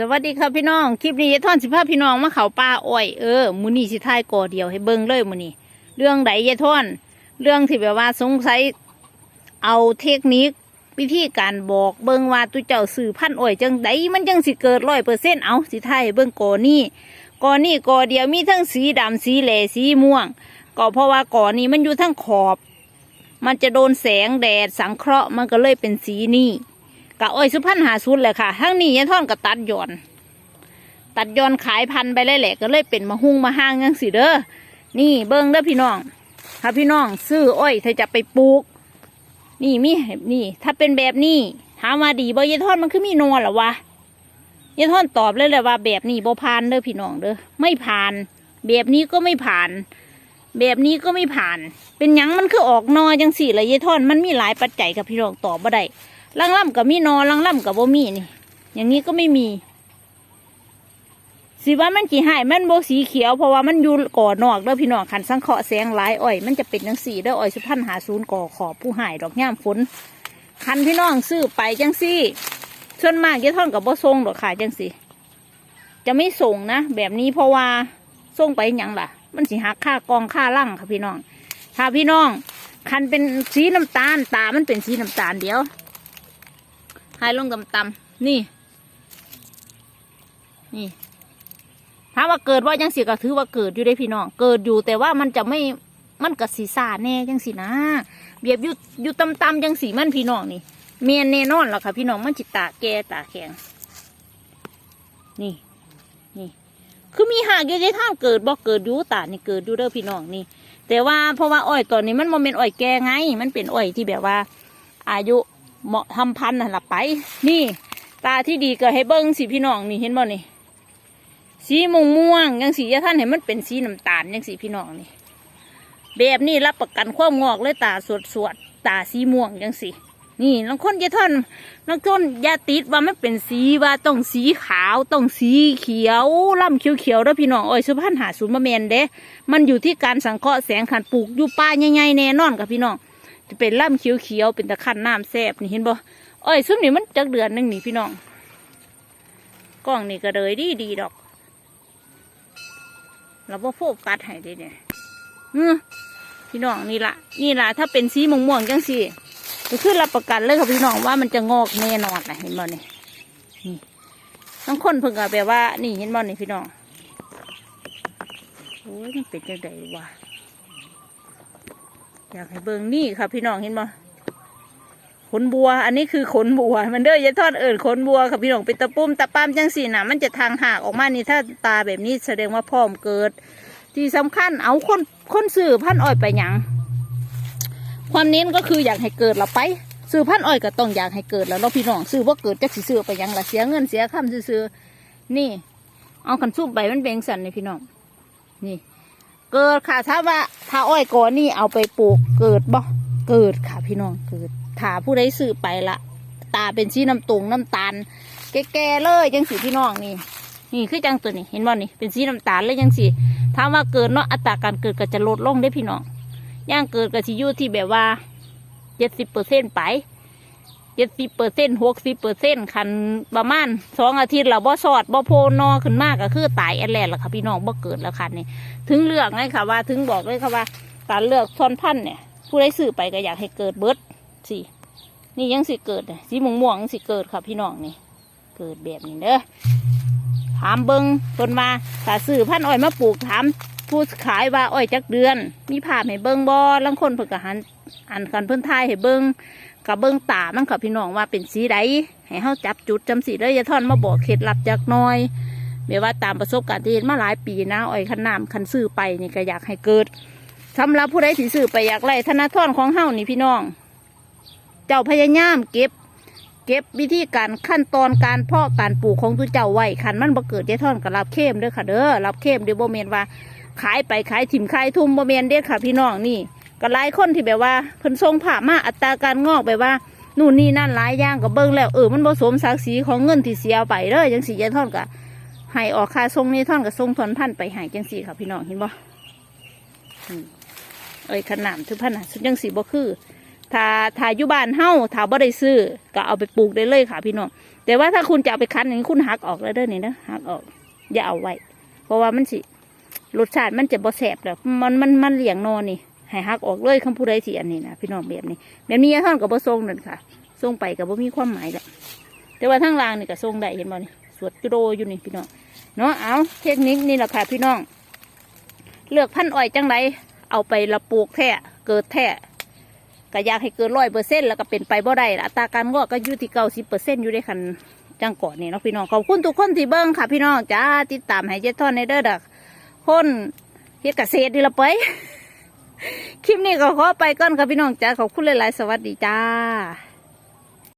สวัสดีค่ะพี่น้อง คลิปนี้ยายท่อนสิพาพี่น้องมาเขาป่าอ้อยเออมูนี่สิทายก่อเดียวให้เบิ่งเลยมูนี่เรื่องใดยายท่อน เรื่องที่แบบว่าสงสัยเอาเทคนิควิธีการบอกเบิ่งว่าตุเจ้าสื่อพันอ้อยจังใดมันจังสิเกิดร้อยเปอร์เซ็นต์เอาสิทายเบิ่งก่อนี่ก่อนี่ก่อเดียวมีทั้งสีดำสีเหลสีม่วง ก็เพราะว่าก่อนี้มันอยู่ทั้งขอบ มันจะโดนแสงแดดสังเคราะห์มันก็เลยเป็นสีนี่ กะอ้อยสุพรรณหาสุดเลยค่ะทั้งนี้ยายท่อนกับตัดย่อน ตัดย่อนขายพันไปเลยแหละ ก็เลยเป็นมาหุ้งมาห้างยังสิเด้อนี่เบิ้งเด้อพี่น้องถ้าพี่น้องซื้ออ้อยถ้าจะไปปลูก นี่มีนี่ ถ้าเป็นแบบนี้ถามว่าดีบ่ยายท่อนมันคือมีนอนหรอวะยายท่อนตอบเลยแหละว่า แบบนี้บ่ผ่านเด้อพี่น้องเด้อไม่ผ่าน แบบนี้ก็ไม่ผ่าน แบบนี้ก็ไม่ผ่าน เป็นยังมันคือออกนอจังสี่ละยายท่อนมันมีหลายปัจจัยกับพี่น้องตอบบ่ได้ ลังล่ำกับมีนอลังล่ำกับบ่มีนี่ อย่างนี้ก็ไม่มี สีว่ามันกี่หายมันโบสีเขียวเพราะว่ามันอยู่ก่อนอกเด้อพี่น้องขันสังเคราะห์แสงหลายอ้อยมันจะเป็นจังสีเด้ออ้อยสุพรรณหาศูนย์ก่อขอบผู้หายดอกย่ามฝนคันพี่น้องซื้อไปจังสี่ส่วนมากจะท่อนกับบ่ทรงดอกค่ะจังสี่จะไม่ส่งนะแบบนี้เพราะว่าส่งไปยังล่ะ มันสิหักค่ากองค่าล่างค่ะพี่น้อง ถ้าพี่น้องคันเป็นสีน้ำตาลตามันเป็นสีน้ำตาลเดียว ให้ลงต่ำๆนี่ นี่ถามว่าเกิดว่ายังสิก็ถือว่าเกิดอยู่ได้พี่น้อง เกิดอยู่แต่ว่ามันจะไม่มันกับสีสาแน่จังสินะเบียบอยู่อยู่ต่ำๆจังสีมันพี่น้องนี่เมียนแน่นอนหรอค่ะพี่น้องมันจิตตาแก่ตาแข็งนี่นี่ คือมีหากอยู่ในทางเกิดบ่เกิดอยู่ตานี่เกิดอยู่เด้อพี่น้องนี่ แต่ว่าเพราะว่าอ้อยตอนนี้มันโมเมนต์อ้อยแก่ไง มันเป็นอ้อยที่แบบว่า อายุ เหมาะทำพันธุ์น่ะละไป นี่ ตาที่ดีก็ให้เบิ้งสิพี่น้องนี่เห็นบ่นี่ สีม่วงม่วงยังสียะท่านเห็นมันเป็นสีน้ำตาลยังสีพี่น้องนี่ แบบนี้รับประกันความงอกเลยตาสวดสวดๆตาสีม่วงยังสีนี่บางคนยะท่านบางคนยาติดว่ามันเป็นสีว่าต้องสีขาวต้องสีเขียวล่ำเขียวเขียวแล้วพี่น้องอ้อยสุพรรณหาศูนย์มะเมนเด้ มันอยู่ที่การสังเคราะห์แสงขันปลูกอยู่ป่าใหญ่ๆแน่นอนกับพี่น้อง เป็นล่ำเขียวๆเป็นตะขันน้ำแซบนี่เห็นบ่อ้อยซุ้มนี่มันจักเดือนหนึงนี่พี่น้องกล้องนี่ก็เลยดีดีดอกเราบ่โฟกัสให้ด้เนี่ยพี่น้องนี่ละนี่ละถ้าเป็นสีม่วงๆจังสิก็คือรับประกันเลยค่ะพี่น้องว่ามันจะงอกแน่นอนนะเห็นบ่นี่นี่บางคนเพิ่งก็แบบว่า นี่เห็นบ่นี่พี่น้องโอ้ยมันเป็นจังไดวะ อยากให้เบิ่งนี่ค่ะพี่น้องเห็นบ่ขนบัว อันนี้คือขนบัว มันเด้อยายทอดเอิญขนบัวค่ะพี่น้องเป็นตะปุ่มตะปามจังสีน่ะมันจะทางหากออกมานี่ถ้าตาแบบนี้แสดงว่าพร้อมเกิด ที่สำคัญเอาคนคนซื้อพันอ้อยไปหยังความเน้นก็คืออยากให้เกิดเราไปซื้อพันอ้อยก็ต้องอยากให้เกิดแล้วเนาะพี่น้องซื้อว่าเกิดจักสิซื้อไปยังละเสียเงินเสียคำซื้อนี่ เอาขันสูบใบมันเบ่งสันนี่พี่น้องนี่ เกิดค่ะถ้าว่าถ้าอ้อยก่อนนี่เอาไปปลูกเกิดบ่เกิดค่ะพี่น้องเกิดถ้าผู้ใดซื้อไปละตาเป็นสีน้ำตรงน้ำตาล แก่ๆเลยจังสีพี่น้องนี่ นี่คือจังตัวนี้เห็นบ่นี่เป็นสีน้ำตาลเลยจังสีถ้าว่าเกิดเนาะอัตราการเกิดก็จะลดลงได้พี่น้องย่างเกิดก็สิอยู่ที่แบบว่าเจ็ดสิบเปอร์เซ็นต์ไป เจ็ดสิบเปอร์เซ็นหกสิบเปอร์เซ็นคันประมาณสองอาทิตย์เราบ่สอดบ่โพนอขึ้นมากก็คือตายแอนแลนแล้วค่ะพี่น้องบ่เกิดแล้วค่ะนี่ถึงเลือกไงค่ะว่า ถึงบอกเลยค่ะว่า การเลือกทอนพันเนี่ย ผู้ได้ซื้อไปก็อยากให้เกิดเบิร์ดสินี่ยังสิเกิดสีม่วงม่วงยังสิเกิดค่ะพี่น้องนี่ เกิดแบบนี้เด้อถามเบิงเพิ่นมาถ้าซื้อพันอ้อยมาปลูกถามผู้ขายว่าอ้อยจักเดือน มีภาพให้เบิงบ่ลังคนเพิ่นก็หันอันกันเพิ่นทายให้เบิง กับเบิงตามันค่ะพี่น้องว่าเป็นสีใดให้เฮาจับจุดจำสีได้อยาท่อนมาบอกเคล็ดลับจากน้อยเดี๋ยวว่าตามประสบการณ์ที่เห็นมาหลายปีนะอ้อยขันน้ำขันซื้อไปนี่ก็อยากให้เกิดสำหรับผู้ใดที่ซื้อไปอยากไล่ธนาทอนของเฮานี่พี่น้อง เจ้าพยายามเก็บ เก็บวิธีการขั้นตอนการเพาะการปลูกของตัวเจ้าไว้ขันมันบ่เกิดยายท่อนกับรับเข้มเด้อค่ะเด้อรับเข้มเดี๋ยวบ่เมนว่า ขายไปขายถิ่มขายทุ่มบ่เมนเด้อค่ะพี่น้องนี่ ก็หลายคนที่แบบว่าเพิ่นทรงผ่ามาอัตราการงอกแบบว่านู่นนี่นั่นหลายอย่างก็เบิ่งแล้วเออมันบ่สมศักดิ์ศรีของเงินที่เสียไปเด้อจังสิยายท่อนก็ให้ออกค่าทรงนี่ท่อนกับทรงทอนพันไปหายจังสีค่ะพี่น้องเห็นบ่เอ้ยขนามทุกพันน่ะสุดจังสีบ่คือถ้าถ้าอยู่บ้านเฮ้าถ้าบ่ได้ซื้อก็เอาไปปลูกได้เลยค่ะพี่น้องแต่ว่าถ้าคุณจะเอาไปคั้นอย่างนี้คุณหักออกเลยเด้อนี่นะหักออก อย่าเอาไว้ เพราะว่ามันสิรสชาติมันจะบ่แสบแล้วมันมันมันเหลียงนอนนี่ ให้หักออกเลยคำพูดใดที่อันนี้นะพี่น้องแบบนี้แบบนี้ยายท่อนกับบ่ทรงนั่นค่ะทรงไปกับบ่มีความหมายแหล้วแต่ว่าทั้งรางนี่ก็ทรงได้เห็นบ่นี่สวดโดอยู่นี่พี่น้องเนาะเอาเทคนิคนี่แหละค่ะพี่น้อง เลือกพันอ้อยจังไรเอาไปละปลูกแท้เกิดแท้ก็อยากให้เกินร้อยเปอร์เซ็นต์แล้วก็เป็นไปบ่ได้ละอัตราการงอกก็อยู่ที่เก้าสิบเปอร์เซ็นต์อยู่ในคันจังก่อนนี่เนาะพี่น้องขอบคุณทุกคนที่เบิ้งค่ะ พี่น้องจ้าติดตามให้เจทอนในเด้อดักคนเฮ็ดเกษตรดีละไป คลิปนี้ก็ขอไปก่อนค่ะพี่น้องจ้าขอบคุณหลายๆ สวัสดีจ้า